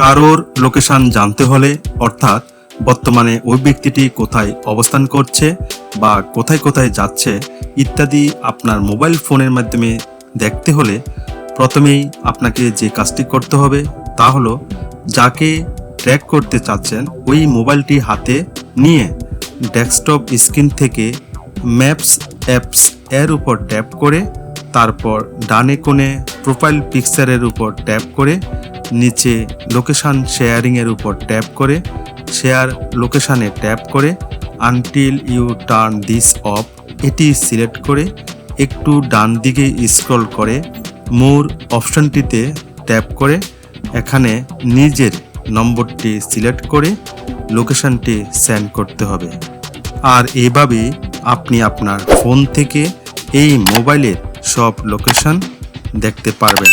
কারোর লোকেশান জানতে হলে, অর্থাৎ বর্তমানে ওই ব্যক্তিটি কোথায় অবস্থান করছে বা কোথায় কোথায় যাচ্ছে ইত্যাদি আপনার মোবাইল ফোনের মাধ্যমে দেখতে হলে প্রথমেই আপনাকে যে কাজটি করতে হবে তা হলো, যাকে ট্র্যাক করতে চাচ্ছেন, ওই মোবাইলটি হাতে নিয়ে ডেস্কটপ স্ক্রিন থেকে ম্যাপস অ্যাপস এর উপর ট্যাপ করে, তারপর ডানে কোণে প্রোফাইল পিকচারের উপর ট্যাপ করে নিচে লোকেশন শেয়ারিংয়ের উপর ট্যাপ করে, শেয়ার লোকেশানে ট্যাপ করে until you turn this off এটি সিলেক্ট করে একটু ডান দিকে স্ক্রল করে মোর অপশনটিতে ট্যাপ করে, এখানে নিজের নম্বরটি সিলেক্ট করে লোকেশানটি সেন্ড করতে হবে। আর এভাবে আপনি আপনার ফোন থেকে এই মোবাইলের সব লোকেশন দেখতে পারবেন।